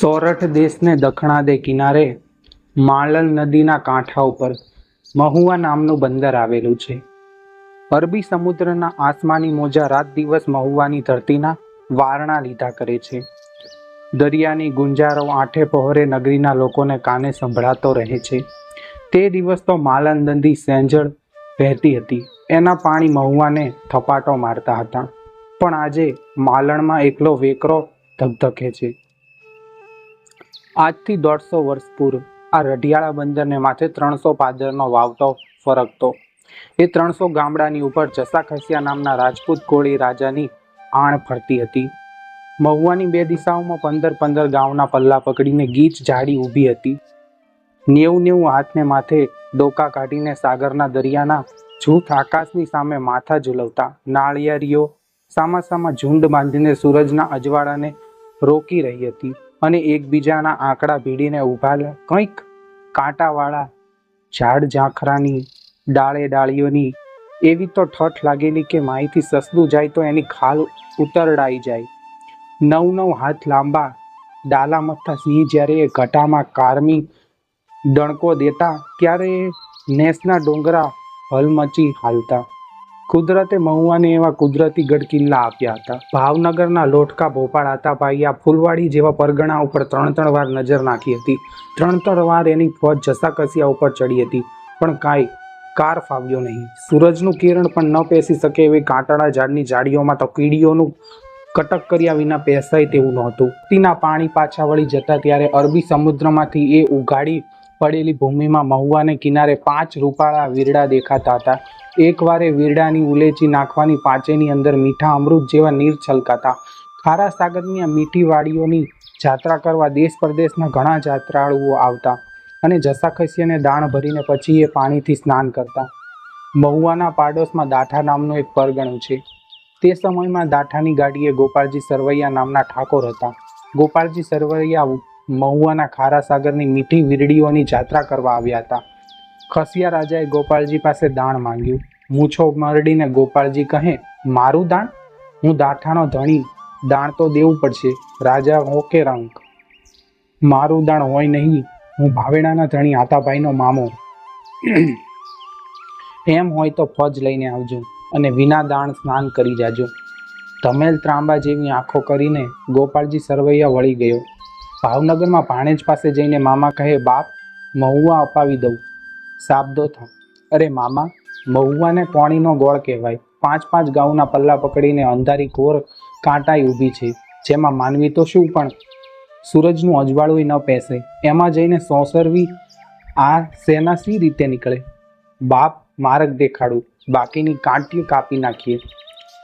સોરઠ દેશને દખણાદે કિનારે માળલ નદીના કાંઠા ઉપર મહુવા નામનું બંદર આવેલું છે. અરબી સમુદ્રના આસમાની મોજા રાત દિવસ મહુવાની ધરતીના વારણા લીધા કરે છે. દરિયાની ગુંજારો આઠે પહોરે નગરીના લોકોને કાને સંભળાતો રહે છે. તે દિવસ તો માલન નદી સેંજળ વહેતી હતી. એના પાણી મહુવાને થપાટો મારતા હતા. પણ આજે માલણમાં એકલો વેકરો ધકધકે છે. આજથી દોઢસો વર્ષ પૂર્વ આ રઢિયાળા બંદરને માથે ત્રણસો પાદરનો વાવતો ફરકતો. એ ત્રણસો ગામડાની ઉપર જસા ખસિયા નામના રાજપૂત કોળી રાજાની આણ ફરતી હતી. મહુવાની બે દિશાઓમાં પંદર પંદર ગામના પલ્લા પકડીને ગીચ જાડી ઊભી હતી. નેવું નેવું હાથને માથે ડોકા કાઢીને સાગરના દરિયાના જૂથ આકાશની સામે માથા ઝુલવતા નાળિયારીઓ સામા સામા ઝુંડ બાંધીને સૂરજના અજવાળાને રોકી રહી હતી. અને એકબીજાના આંકડા ભીડીને ઊભા કંઈક કાંટાવાળા ઝાડ ઝાંખરાની, ડાળે ડાળીઓની એવી તો ઠઠ લાગેલી કે માહિતી સસલું જાય તો એની ખાલ ઉતરડાઈ જાય. નવ નવ હાથ લાંબા, ડાલા મથા સિંહ જ્યારે એ ઘટામાં કારમી ડણકો દેતા, ત્યારે નેસના ડોંગરા હલમચી હાલતા. કુદરતે મહુવાને એવા કુદરતી ગઢ કિલ્લા આપ્યા હતા. ભાવનગરના લોટકા ભોપાળ હતા ભાઈ આ ફૂલવાડી જેવા પરગણા ઉપર ત્રણ ત્રણ વાર નજર નાખી હતી. ત્રણ ત્રણ વાર એની ફોજ જસાકસિયા ઉપર ચડી હતી. પણ કાંઈ કાર ફાવ્યો નહીં. સૂરજનું કિરણ પણ ન પેસી શકે એવી કાંટાળા ઝાડની જાડીઓમાં તો કીડીઓનું કટક કર્યા વિના પેસાય તેવું નહોતું. તીના પાણી પાછા વળી જતા ત્યારે અરબી સમુદ્રમાંથી એ ઉગાડી પડેલી ભૂમિમાં મહુવાને કિનારે પાંચ રૂપાળા વીરડા દેખાતા હતા. એકવારે વીરડાની ઉલેચી નાખવાની પાંચેની અંદર મીઠા અમૃત જેવા નીર છલકાતા. ખારા સાગરની આ મીઠી વાડીઓની જાત્રા કરવા દેશ પરદેશના ઘણા જાત્રાળુઓ આવતા અને જસાખસીને દાણ ભરીને પછી એ પાણીથી સ્નાન કરતા. મહુવાના પાડોશમાં દાઠા નામનો એક પરગણું છે. તે સમયમાં દાઠાની ગાડીએ ગોપાલજી સરવૈયા નામના ઠાકોર હતા. ગોપાલજી સરવૈયા મહુવાના ખારા સાગરની મીઠી વીરડીઓની જાત્રા કરવા આવ્યા હતા. ખસિયા રાજાએ ગોપાલજી પાસે દાણ માંગ્યું. મૂછો મરડીને ગોપાલજી કહે, મારું દાણ? હું દાઠાનો ધણી. દાણ તો દેવું પડશે. રાજા હોકે રંક મારું દાણ હોય નહીં. હું ભાવેણાના ધણી આતાભાઈનો મામો. એમ હોય તો ફજ લઈને આવજો અને વિના દાણ સ્નાન કરી જાજો. ધમેલ ત્રાંબા જેવી આંખો કરીને ગોપાલજી સરવૈયા વળી ગયો. ભાવનગરમાં ભાણેજ પાસે જઈને મામા કહે, બાપ, મહુવા અપાવી દઉં. સાબદો થા અરે મામા, મહુવાને પોણીનો ગોળ કહેવાય. પાંચ પાંચ ગાઉના પલ્લા પકડીને અંધારી ઘોર કાંટાઈ ઊભી છે. જેમાં માનવી તો શું પણ સૂરજનું અજવાળું ન પેસે. એમાં જઈને સોસરવી આ સેના સી રીતે નીકળે? બાપ, માર્ગ દેખાડું. બાકીની કાંટી કાપી નાખીએ.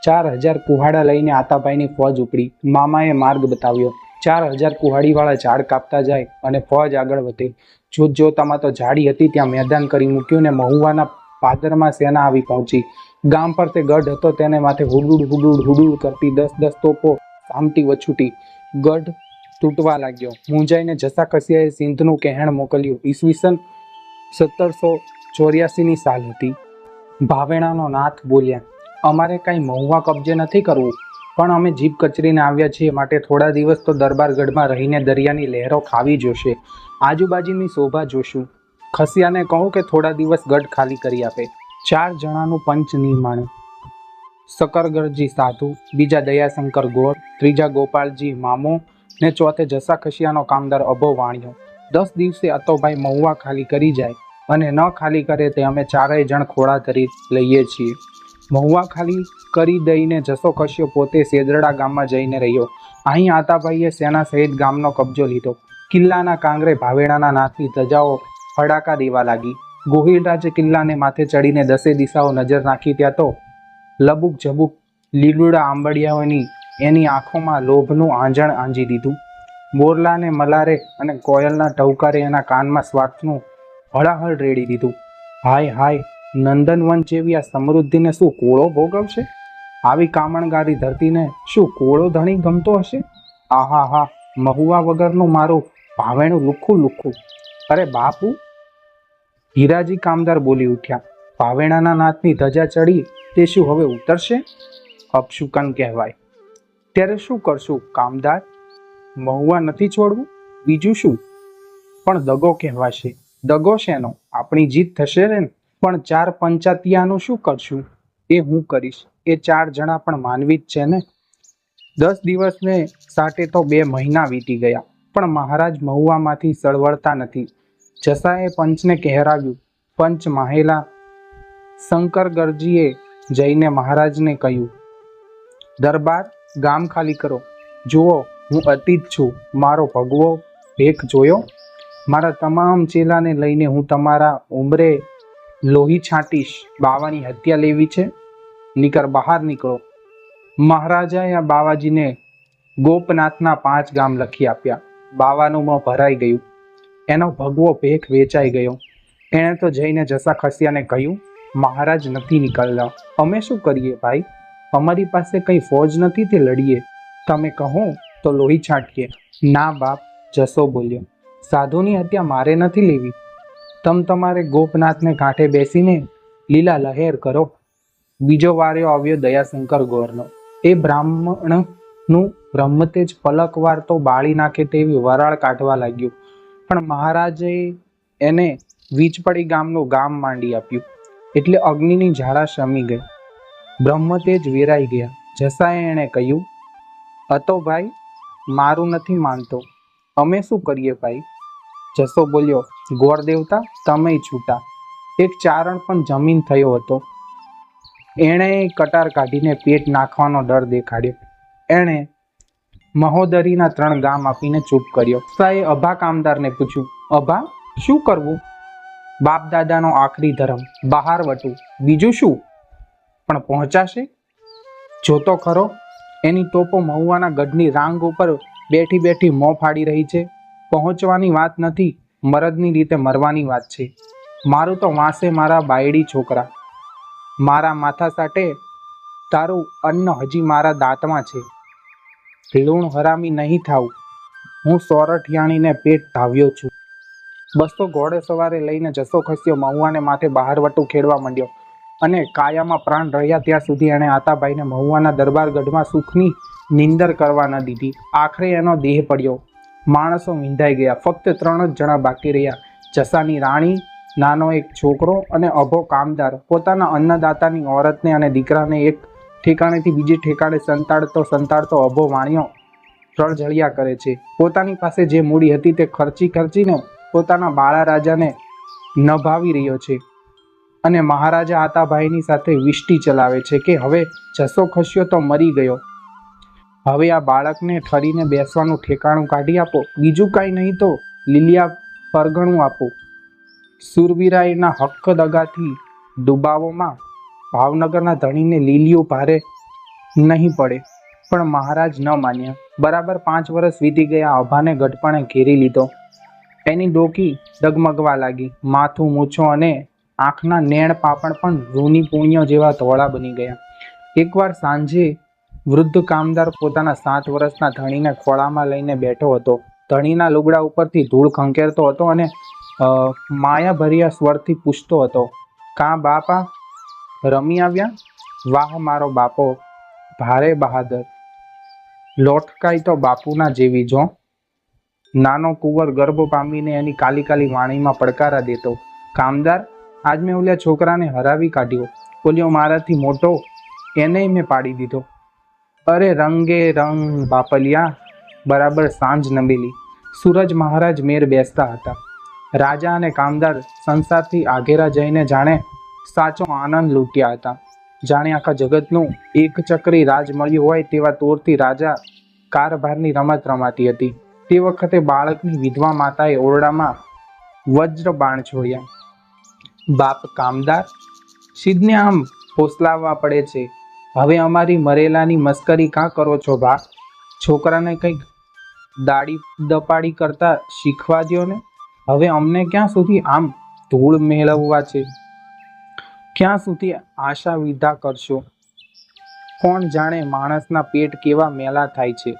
ચાર હજાર કુહાડા લઈને આતાભાઈની ફોજ ઉપડી. મામાએ માર્ગ બતાવ્યો. ચાર હજાર કુહાડીવાળા ઝાડ કાપતા જાય અને ફોજ આગળ વધે. જોત જોતામાં તો ઝાડી હતી, ત્યાં મેદાન કરી મૂક્યું ને મહુવાના પાદરમાં સેના આવી પહોંચી. ગામ પર તે ગઢ હતો, તેને માથે હુડુડ હુડુડ હુડુડ કરતી દસ દસ તોપો સામટી વછૂટી. ગઢ તૂટવા લાગ્યો. મૂંઝાઈને જસા કસિયાએ સિંધનું કહેણ મોકલ્યું. ઈસવીસન સત્તરસો ચોર્યાસીની સાલ હતી. ભાવેણાનો નાથ બોલ્યા, અમારે કાંઈ મહુવા કબજે નથી કરવું. પણ અમે જીભ કચરીને આવ્યા છીએ. માટે થોડા દિવસ તો દરબારગઢમાં રહીને દરિયાની લહેરો ખાવી જોશે. આજુબાજુની શોભા જોશું. ખસિયાને કહું કે થોડા દિવસ ગઢ ખાલી કરી આપે. ચાર જણાનું પંચ નિર્માણ. સકરગરજી સાધુ, બીજા દયાશંકર ગોળ, ત્રીજા ગોપાલજી મામો ને ચોથે જસા ખસિયાનો કામદાર અભો વાણ્યો. દસ દિવસે અતોભાઈ મહુવા ખાલી કરી જાય અને ન ખાલી કરે તે અમે ચારેય જણ ખોળા કરી લઈએ છીએ. મહુવા ખાલી કરી દઈને જસો ખસ્યો, પોતે સેદરડા ગામમાં જઈને રહ્યો. અહીં આતાભાઈએ સેના સહિત ગામનો કબજો લીધો. કિલ્લાના કાંગરે ભાવેણાના નાથની ધજાઓ ફડાકા દેવા લાગી. ગોહિલરાજે કિલ્લાને માથે ચડીને દસે દિશાઓ નજર નાખી ત્યાં તો લબુક જબુક લીલુડા આંબડિયાઓની એની આંખોમાં લોભનું આંજણ આંજી દીધું. બોરલાને મલારે અને કોયલના ટહુકારે એના કાનમાં સ્વાર્થનું હળાહળ રેડી દીધું. હાય હાય, નંદનવન જેવી આ સમૃદ્ધિને શું કોળો ભોગવશે? આવી કામણગારી ધરતીને શું કોળો ધણી ગમતો હશે? આહા, હા, મહુવા વગરનું મારું ભાવેણું લુખું લુખું. અરે બાપુ. હીરાજી કામદાર બોલી ઉઠ્યા. ભાવેણાના નાથની ધજા ચડી, તે શું હવે ઉતરશે? અપશુકન કહેવાય. ત્યારે શું કરશું, કામદાર? મહુવા નથી છોડવું? બીજું શું? પણ દગો કહેવાશે. દગો શેનો? આપણી જીત થશે ને. પણ ચાર પંચાતિયાનું શું કરશું? એ હું કરીશ. એ ચાર જણા પણ માનવી જ છે ને? દસ દિવસને સાટે તો બે મહિના વીતી ગયા, પણ મહારાજ મહુવામાંથી સળવળતા નથી. જસાએ પંચને કહેરાવ્યું, પંચ માહેલા શંકર ગરજીએ જઈને મહારાજને કહ્યું, દરબાર ગામ ખાલી કરો. જુઓ, હું અતીત છું. મારો ભગવો ભેખ જોયો. મારા તમામ ચેલાને લઈને હું તમારા ઉંમરે લોહી છાંટીશ. બાવાની હત્યા લેવી છે. નીકળ બહાર નીકળો. મહારાજાએ આ બાવાજીને ગોપનાથના પાંચ ગામ લખી આપ્યા. બાવાનું મોં ભરાઈ ગયું. એનો ભગવો ભેખ વેચાઈ ગયો. એણે તો જઈને જસા ખસિયાને કહ્યું, મહારાજ નથી નીકળતા. અમે શું કરીએ ભાઈ? અમારી પાસે કઈ ફોજ નથી તે લડીએ. તમે કહો તો લોહી છાંટીએ. ના બાપ, જસો બોલ્યો. સાધુની હત્યા મારે નથી લેવી. તમ તમારે ગોપનાથને કાંઠે બેસીને લીલા લહેર કરો. બીજો વાર્યો આવ્યો દયાશંકર ગોરનો. એ બ્રાહ્મણનું બ્રહ્મતેજ પલકવાર તો બાળી નાખે તેવી વરાળ કાઢવા લાગ્યું. પણ મહારાજે એને વીજપડી ગામનું ગામ માંડી આપ્યું. એટલે અગ્નિની જ્વાળા શમી ગઈ. બ્રહ્મતેજ વેરાઈ ગયા. જસાએ એણે કહ્યું હતો ભાઈ, મારું નથી માનતો. અમે શું કરીએ ભાઈ? જસો બોલ્યો ગોળ દેવતા, તમે છૂટા. એક ચારણ પણ જમીન થયો હતો. એણે કટાર કાઢીને પેટ નાખવાનો ડર દેખાડ્યો. એણે મહોદરીના ત્રણ ગામ આપીને ચૂપ કર્યો. સાએ અભા કામદારને પૂછ્યું, અભા, શું કરવું? બાપ દાદાનો આખરી ધર્મ, બહાર વટવું. બીજું શું? પણ પહોંચાશે. જોતો ખરો. એની તોપો મહુવાના ગઢની રાંગ ઉપર બેઠી બેઠી મોં ફાડી રહી છે. પહોંચવાની વાત નથી, મરદની રીતે મરવાની વાત છે. મારું તો વાંસે મારા બાયડી છોકરા. મારા માથા સાટે તારું અન્ન હજી મારા દાંતમાં છે. લૂણ હરામી નહીં થાવું હું સોરઠિયાણીને પેટ ધાવ્યો છું. બસો ઘોડે સવારે લઈને જસો ખસ્યો, મહુવાને માથે બહારવટું ખેડવા માંડ્યો અને કાયામાં પ્રાણ રહ્યા ત્યાં સુધી એણે આતાભાઈને મહુવાના દરબારગઢમાં સુખની નિંદર કરવા ન દીધી. આખરે એનો દેહ પડ્યો. માણસો વિંધાઈ ગયા. ફક્ત ત્રણ જ જણા બાકી રહ્યા. જસાની રાણી નાનો એક છોકરો અને અભો કામદાર. પોતાના અન્નદાતાની ઓરતને અને દીકરાને એક ઠેકાણેથી બીજે ઠેકાણે સંતાડતો સંતાડતો અભો વાણિયો રળઝળિયા કરે છે. પોતાની પાસે જે મૂડી હતી તે ખર્ચી ખર્ચીને પોતાના બાળા રાજાને નભાવી રહ્યો છે અને મહારાજા આતાભાઈની સાથે વિષ્ટિ ચલાવે છે કે હવે જસો ખસ્યો તો મરી ગયો. હવે આ બાળકને ઠરીને બેસવાનું ઠેકાણું કાઢી આપો. બીજું કાંઈ નહીં તો લીલિયા પરગણું આપો. સુરવીરાઈના હક્ક દગાથી ડુબાવોમાં ભાવનગરના ધણીને લીલીઓ ભારે નહીં પડે. પણ મહારાજ ન માન્યા. બરાબર પાંચ વર્ષ વીતી ગયા. અભાને ગઢપણે ઘેરી લીધો. એની ડોકી ડગમગવા લાગી. માથું મૂછો અને આંખના નેણ પાપણ પણ રૂની પુણ્ય જેવા ધોળા બની ગયા. એકવાર સાંજે વૃદ્ધ કામદાર પોતાના સાત વર્ષના ધણીને ખોળામાં લઈને બેઠો હતો. ધણીના લુગડા ઉપરથી ધૂળ ખંકેરતો હતો અને માયાભર્યા સ્વરથી પૂછતો હતો, કાં બાપા? રમી આવ્યા? વાહ, મારો બાપો, ભારે બહાદર. લોટકાઈ તો બાપુના જેવી જો નાનો કુંવર ગર્ભ પામીને એની કાલી કાલી વાણીમાં પડકારા દેતો, કામદાર, આજ મેં ઓલ્યા છોકરાને હરાવી કાઢ્યો. બોલ્યો મારાથી મોટો એને મેં પાડી દીધો. અરે રંગે રંગ બાપલિયા. બરાબર સાંજ નમેલી. સૂરજ મહારાજ મેર બેસતા હતા. રાજા અને કામદાર સંસારથી આઘેરા જઈને જાણે સાચો આનંદ લૂંટ્યા હતા. જાણે આખા જગતનું એક ચક્રી રાજ મળ્યું હોય તેવા તોરથી રાજા કારભારની રમત રમાતી હતી. તે વખતે બાળકની વિધવા માતાએ ઓરડામાં વજ્ર બાણ છોડ્યા. બાપ કામદાર સિદ્ધને આમ ફોસલાવવા પડે છે. હવે અમારી મરેલાની મસ્કરી કાં કરો છો બા? છોકરાને કંઈક દાડી દપાડી કરતા શીખવા દ્યો ને હવે અમને ક્યાં સુધી આમ ધૂળ મેળવવા છે? ક્યાં સુધી આશા વિધા કરશો? કોણ જાણે માણસના પેટ કેવા મેલા થાય છે?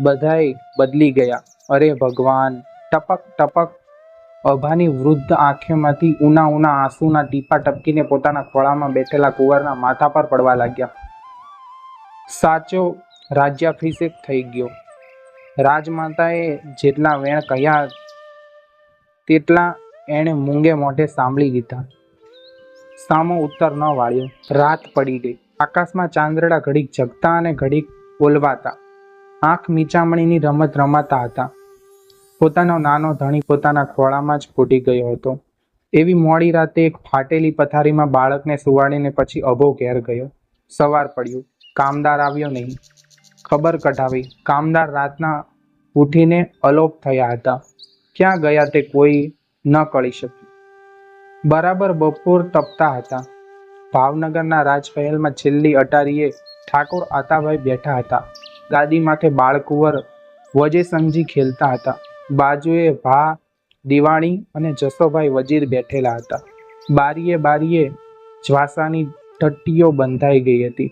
બધાએ બદલી ગયા. અરે ભગવાન, ટપક ટપક. અભાની વૃદ્ધ આંખેમાંથી ઉના ઉના આંસુના ટીપા ટપકીને પોતાના ખોળામાં બેઠેલા કુંવરના માથા પર પડવા લાગ્યા. સાચો રાજ્યાભિષેક થઈ ગયો. રાજમાતાએ જેટલા વેણ કહ્યા તેટલા એણે મૂંગે મોઢે સાંભળી લીધા. સામો ઉત્તર ન વાળ્યો. રાત પડી ગઈ. આકાશમાં ચાંદરડા ઘડીક જગતા અને ઘડીક બોલવાતા આંખ મીચામણીની રમત રમાતા હતા. પોતાનો નાનો ધણી પોતાના ખોળામાં જ ફૂટી ગયો હતો. એવી મોડી રાતે એક ફાટેલી પથારીમાં બાળકને સુવાડીને પછી અભો ઘેર ગયો. સવાર પડ્યું. કામદાર આવ્યો નહીં. ખબર કઢાવી. કામદાર રાતના ઉઠીને અલોપ થયા હતા. ક્યાં ગયા તે કોઈ ન કળી શક્યું. બરાબર બપોર તપતા હતા. ભાવનગરના રાજમહેલમાં છેલ્લી અટારીએ ઠાકોર આતાભાઈ બેઠા હતા. ગાદી માથે બાળકુંવર વજે સમજી ખેલતા હતા. બાજુએ ભા, દિવાણી અને જસોભાઈ વજીર બેઠેલા હતા. બારીએ બારીએ જ્વાસાની ટટ્ટીઓ બંધાઈ ગઈ હતી.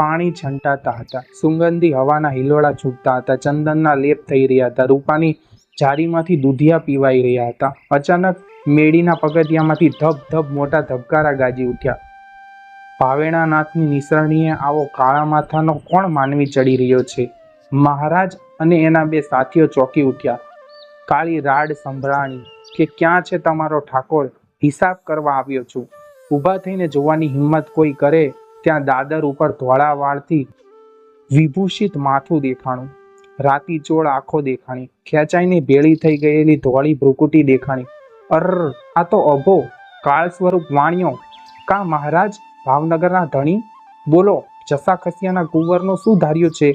પાણી છંટાતા હતા. સુગંધી હવાના હિલોળા છૂટતા હતા. ચંદનના લેપ થઈ રહ્યા હતા. રૂપાની જારીમાંથી દૂધિયા પીવાઈ રહ્યા હતા. અચાનક મેડીના પગથિયામાંથી ધબ ધબ મોટા ધબકારા ગાજી ઉઠ્યા. ભાવેણાનાથની નિસરણીએ આવો કાળા માથાનો કોણ માનવી ચડી રહ્યો છે? મહારાજ અને એના બે સાથીઓ ચોંકી ઉઠ્યા. કાળી રાડ સંભળાણી કે ક્યાં છે તમારો ઠાકોર? હિસાબ કરવા આવ્યો છું. ઊભા થઈને જોવાની હિંમત કોઈ કરે ત્યાં દાદર ઉપર ધોળા વાળથી વિભૂષિત માથું દેખાણું, રાતી ચોળ આંખો દેખાણી, ખેંચાઈને ભેળી થઈ ગયેલી ધોળી ભ્રુકુટી દેખાણી. અર, આ તો અભો, કાળ સ્વરૂપ વાણિયો. કા મહારાજ, ભાવનગરના ધણી? બોલો જસા ખસિયાના કુંવરનો શું ધાર્યું છે?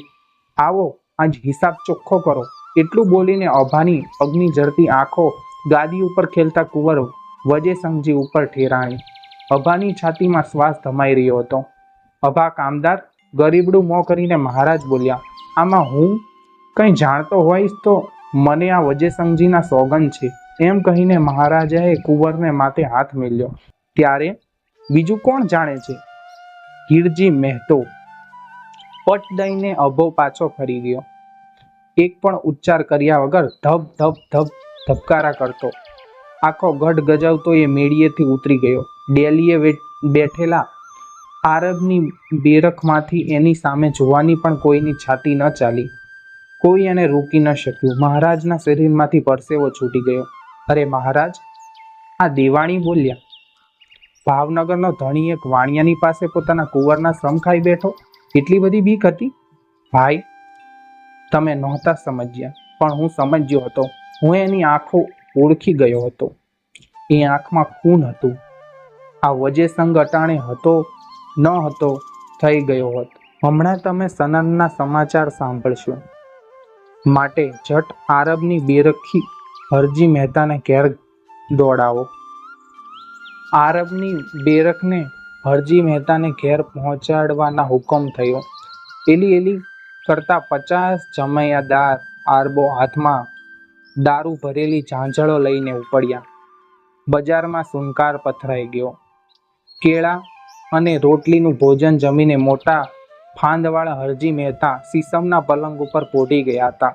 આવો, આજ હિસાબ ચોખ્ખો કરો. એટલું બોલીને અભાની અગ્નિ જળતી આંખો ગાદી ઉપર ખેલતા કુંવર વજે સંજી ઉપર ઠેરાણી. અભાની છાતીમાં શ્વાસ ધમાઈ રહ્યો હતો. અભા કામદાર ગરીબડું મોં કરીને મહારાજ બોલ્યા, આમાં હું કંઈ જાણતો હોઈશ તો મને આ વજેસંગજીના સોગંદ છે. એમ કહીને મહારાજાએ કુંવરને માથે હાથ મેલ્યો. ત્યારે બીજું કોણ જાણે છે? હીરજી મહેતો પટ દઈને અભો પાછો ફરી ગયો. એક પણ ઉચ્ચાર કર્યા વગર ધબ ધબ ધબ ધબકારા કરતો. આખો ગઢ ગજાવતો એ મેળીએથી ઉતરી ગયો. ડેલીએ બેઠેલા આરબની બેરખમાંથી એની સામે જોવાની પણ કોઈની છાતી ન ચાલી. કોઈ એને રોકી ન શક્યું. મહારાજના શરીરમાંથી પરસેવો છૂટી ગયો. અરે મહારાજ, આ દેવાણી બોલ્યા, ભાવનગરનો ધણી એક વાણિયાની પાસે પોતાના કુંવરના શ્રમ ખાઈ બેઠો. એટલી બધી બીક હતી? ભાઈ, તમે નહોતા સમજ્યા, પણ હું સમજ્યો હતો. હું એની આંખો ઓળખી ગયો હતો. એ આંખમાં ખૂન હતું. આ વજે સંગ અટાણે હતો ન હતો થઈ ગયો હોત. હમણાં તમે સનનના સમાચાર સાંભળશો. માટે જટ આરબની બેરખી હરજી મહેતાને ઘેર દોડાવો. આરબની બેરખને હરજી મહેતાને ઘેર પહોંચાડવાના હુકમ થયો. એલી એલી કરતા પચાસ જમૈયાદાર આરબો હાથમાં દારૂ ભરેલી ઝાંઝળો લઈને ઉપડ્યા. બજારમાં સુનકાર પથરાઈ ગયો. કેળા અને રોટલીનું ભોજન જમીને મોટા ફાંદવાળા હરજી મહેતા સીસમના પલંગ ઉપર પોઢી ગયા હતા.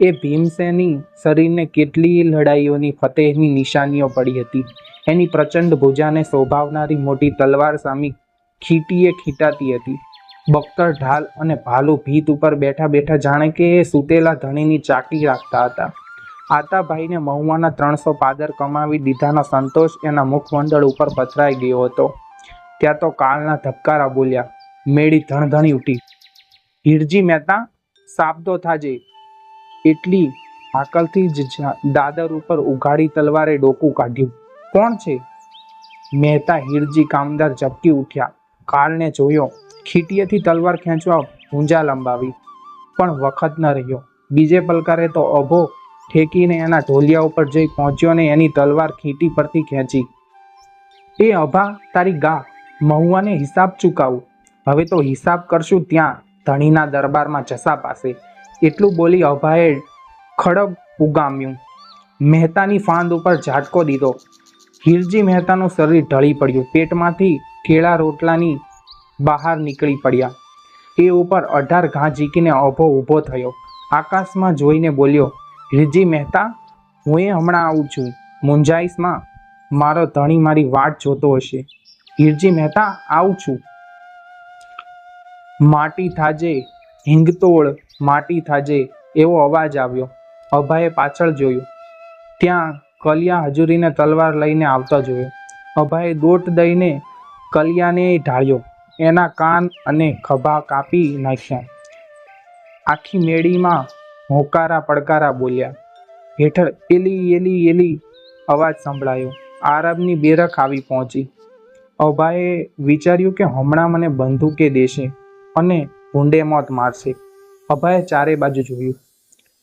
એ ભીમસેની શરીરને કેટલી લડાઈઓની ફતેહની નિશાનીઓ પડી હતી. એની પ્રચંડ ભુજાને શોભાવનારી મોટી તલવાર સામી ખીટીએ ખીટાતી હતી. બખ્તર ઢાલ અને ભાલુ ભીત ઉપર બેઠા બેઠા જાણે કે એ સૂતેલા ધણીની ચાકી રાખતા હતા. આતાભાઈને મહુવાના ત્રણસો પાદર કમાવી દીધાનો સંતોષ એના મુખમંડળ ઉપર પથરાઈ ગયો હતો. ત્યાં તો કાળના ધબકારા બોલ્યા. મેળી ધણધણી ઉઠી. હીરજી મહેતા સાબદો થાજે. એટલી હાકલથી જ, દાદર ઉપર ઉઘાડી તલવારે ડોકું કાઢ્યું. કોણ છે? મહેતા હીરજી કામદાર ઝબકી ઉઠ્યા. કાળને જોયો. ખીટીએથી તલવાર ખેંચવા ભૂંજા લંબાવી. પણ વખત ન રહ્યો. બીજે પલકારે તો અભો ઠેકીને એના ઢોલિયા ઉપર જઈ પહોંચ્યો ને એની તલવાર ખીટી પરથી ખેંચી. એ અભા, તારી ગા. મહુવાને હિસાબ ચૂકાવું હવે તો હિસાબ કરશું ત્યાં ધણીના દરબારમાં જસા પાસે. એટલું બોલી અભાએ ખડગ ઉગામ્યું. મહેતાની ફાંદ ઉપર ઝાટકો દીધો. હિરજી મહેતાનું શરીર ઢળી પડ્યું. પેટમાંથી કેળા રોટલાની બહાર નીકળી પડ્યા. એ ઉપર અઢાર ઘા ઝીકીને અભો ઊભો થયો. આકાશમાં જોઈને બોલ્યો, હિરજી મહેતા, હું એ હમણાં આવું છું. મુંજાઈશમાં મારો ધણી મારી વાટ જોતો હશે. હીરજી મહેતા, આવું છું. માટી થાજે હિંગતોળ માટી થાજે, એવો અવાજ આવ્યો. અભાએ પાછળ જોયું. ત્યાં કલિયા હજુરીને તલવાર લઈને આવતા જોયો. અભાએ દોટ દઈને કલિયાને ઢાળ્યો. એના કાન અને ખભા કાપી નાખ્યા. આખી મેળીમાં હોકારા પડકારા બોલ્યા. હેઠળ એલી એલી એલી અવાજ સંભળાયો. આરબની બેરખ આવી પહોંચી. અભાએ વિચાર્યું કે હમણાં મને બંદૂકે દેશે અને ભૂંડે મોત મારશે. અભાએ ચારે બાજુ જોયું.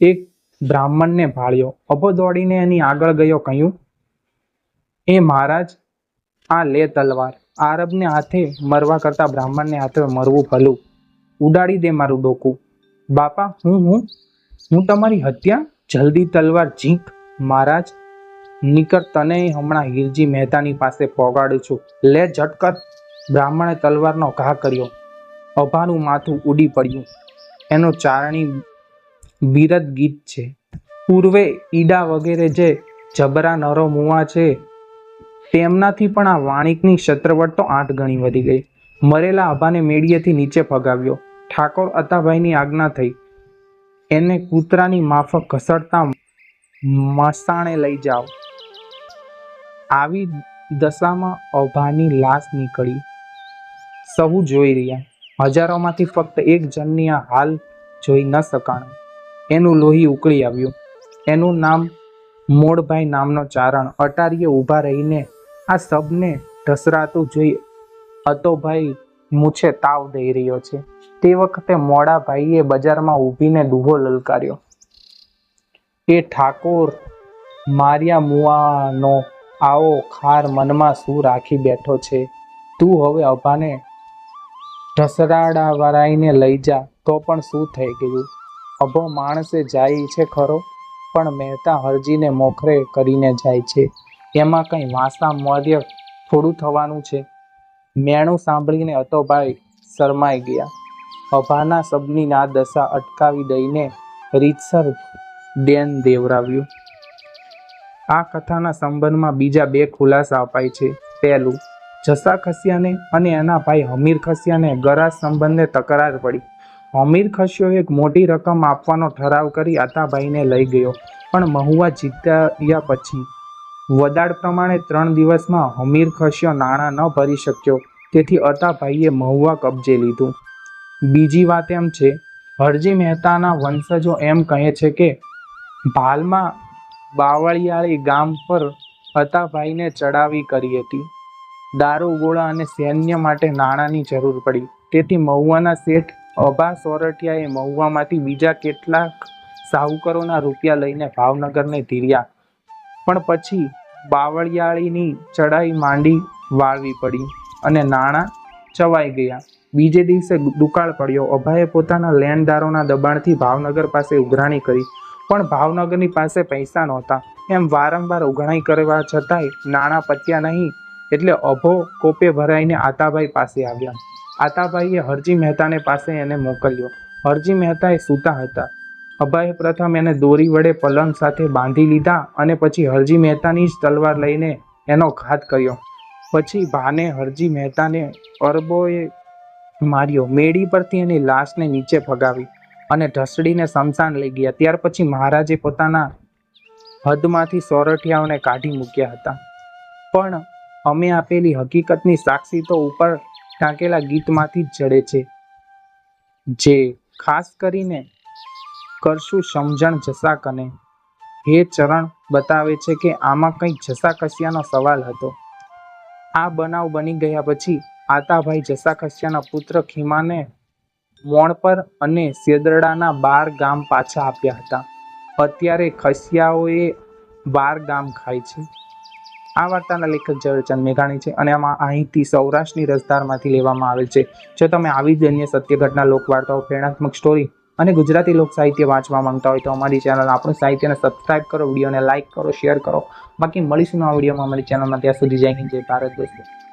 એક બ્રાહ્મણને ભાળ્યો. અભો દોડીને એની આગળ ગયો કહ્યું, એ મહારાજ, આ લે તલવાર. આરબને હાથે મરવા કરતા બ્રાહ્મણને હાથે મરવું ભલું. ઉડાડી દે મારું ડોકું. બાપા, હું હું હું તમારી હત્યા? જલ્દી તલવાર જીંક મહારાજ નીકળ તને હમણાં હિરજી મહેતાની પાસે પોગાડું છું. લે ઝટકત. બ્રાહ્મણે તલવારનો ઘા કર્યો. અભાનું માથું ઉડી પડ્યું. એનો ચારણી બિરદ ગીત છે. પૂર્વે ઈડા વગેરે જે જબરા નરો મુવા છે, તેમનાથી પણ આ વાણિકની શત્રવટ તો આઠ ગણી વધી ગઈ. મરેલા આભાને મેળીએથી નીચે ફગાવ્યો. ઠાકોર અતાભાઈની આજ્ઞા થઈ. એને કૂતરાની માફક ઘસડતા મસાણે લઈ જાઓ. આવી દશામાં અભાની લાશ નીકળી. સહુ જોઈ રહ્યા. હજારોમાંથી ફક્ત એક જણની આ હાલ જોઈ ન શકાણું. એનું લોહી ઉકળી આવ્યું. એનું નામ મોડભાઈ નામનો ચારણ અટારીએ ઊભા રહીને આ સબને ઢસરાતું જોઈ અતોભાઈ મૂછે તાવ દઈ રહ્યો છે. તે વખતે મોડા ભાઈએ બજારમાં ઊભીને ડૂબો લલકાર્યો. એ ઠાકોર, મારિયા મુવાનો આવો ખાર મનમાં શું રાખી બેઠો છે. તું હવે અભાને ઢસરાડા વરાઈને લઈ જા, તો પણ શું થઈ ગયું? અભો માણસે જાય છે ખરો, પણ મહેતા હરજીને મોખરે કરીને જાય છે. એમાં કંઈ વાસા મર્ય થોડું થવાનું છે. મેણું સાંભળીને અતોભાઈ શરમાઈ ગયા. અભાના શબ્દની ના દશા અટકાવી દઈને રીતસર ડેન દેવરાવ્યું. આ કથાના સંબંધમાં બીજા બે ખુલાસા અપાય છે. પહેલું, જસા ખસિયાને અને એના ભાઈ હમીર ખસિયાને ગરાજ સંબંધે તકરાર પડી. હમીર ખસ્યો એક મોટી રકમ આપવાનો ઠરાવ કરી આતાભાઈને લઈ ગયો, પણ મહુવા જીત્યા પછી. વદાડ પ્રમાણે ત્રણ દિવસમાં હમીર ખસ્યો નાણાં ન ભરી શક્યો, તેથી અતાભાઈએ મહુવા કબજે લીધું. બીજી વાત એમ છે, હરજી મહેતાના વંશજો એમ કહે છે કે, ભાલમાં બાવળિયાળી ગામ પર હતાભાઈને ચડાવી કરી હતી. દારૂ, ગોળા અને સૈન્ય માટે નાણાંની જરૂર પડી. તેથી મહુવાના શેઠ અભા સોરઠિયાએ મહુવામાંથી બીજા કેટલાક સાહુકરોના રૂપિયા લઈને ભાવનગરને ધીર્યા. પણ પછી બાવળિયાળીની ચડાઈ માંડી વાળવી પડી અને નાણાં ચવાઈ ગયા. બીજે દિવસે દુકાળ પડ્યો. અભાએ પોતાના લેણદારોના દબાણથી ભાવનગર પાસે ઉઘરાણી કરી. પણ ભાવનગરની પાસે પૈસા નહોતા. એમ વારંવાર ઉઘણાઈ કરવા છતાંય નાણાં પત્યા નહીં, એટલે અભો કોપે ભરાઈને આતાભાઈ પાસે આવ્યા. આતાભાઈએ હરજી મહેતાને પાસે એને મોકલ્યો. હરજી મહેતાએ સૂતા હતા. અભાએ પ્રથમ એને દોરી વડે પલંગ સાથે બાંધી લીધા અને પછી હરજી મહેતાની જ તલવાર લઈને એનો ઘાત કર્યો. પછી ભાને હરજી મહેતાને અરબોએ માર્યો. મેડી પરથી એની લાશને નીચે ફગાવી. અને ઢસડીને સમસાન લઈ ગયા. ત્યાર પછી મહારાજે પોતાના હદમાંથી સોરઠિયાઓને કાઢી મૂક્યા હતા. પણ અમે આપેલી હકીકતની સાક્ષી તો ઉપર ટાંકેલા ગીતમાંથી જ જડે છે. જે ખાસ કરીને કરશું સમજણ જસા કને હે ચરણ બતાવે છે કે આમાં કંઈક જસાકસિયાનો સવાલ હતો. આ બનાવ બની ગયા પછી આતાભાઈ જસાખસિયાના પુત્ર ખીમાને મોણ પર અને સેદરડાના બાર ગામ પાછા આપ્યા હતા. અત્યારે ખસિયાઓએ બાર ગામ ખાય છે. આ વાર્તાના લેખક ઝવેરચંદ મેઘાણી છે અને આમાં અહીંથી સૌરાષ્ટ્રની રસધારમાંથી લેવામાં આવેલ છે. જો તમે આવી જ અન્ય સત્ય ઘટના, લોકવાર્તાઓ, પ્રેરણાત્મક સ્ટોરી અને ગુજરાતી લોક સાહિત્ય વાંચવા માંગતા હોય તો અમારી ચેનલ આપણું સાહિત્યને સબસ્ક્રાઇબ કરો, વિડીયોને લાઇક કરો, શેર કરો. બાકી મળીશું આ વિડીયોમાં. અમારી ચેનલમાં ત્યાં સુધી જઈને જય ભારત દોસ્તો.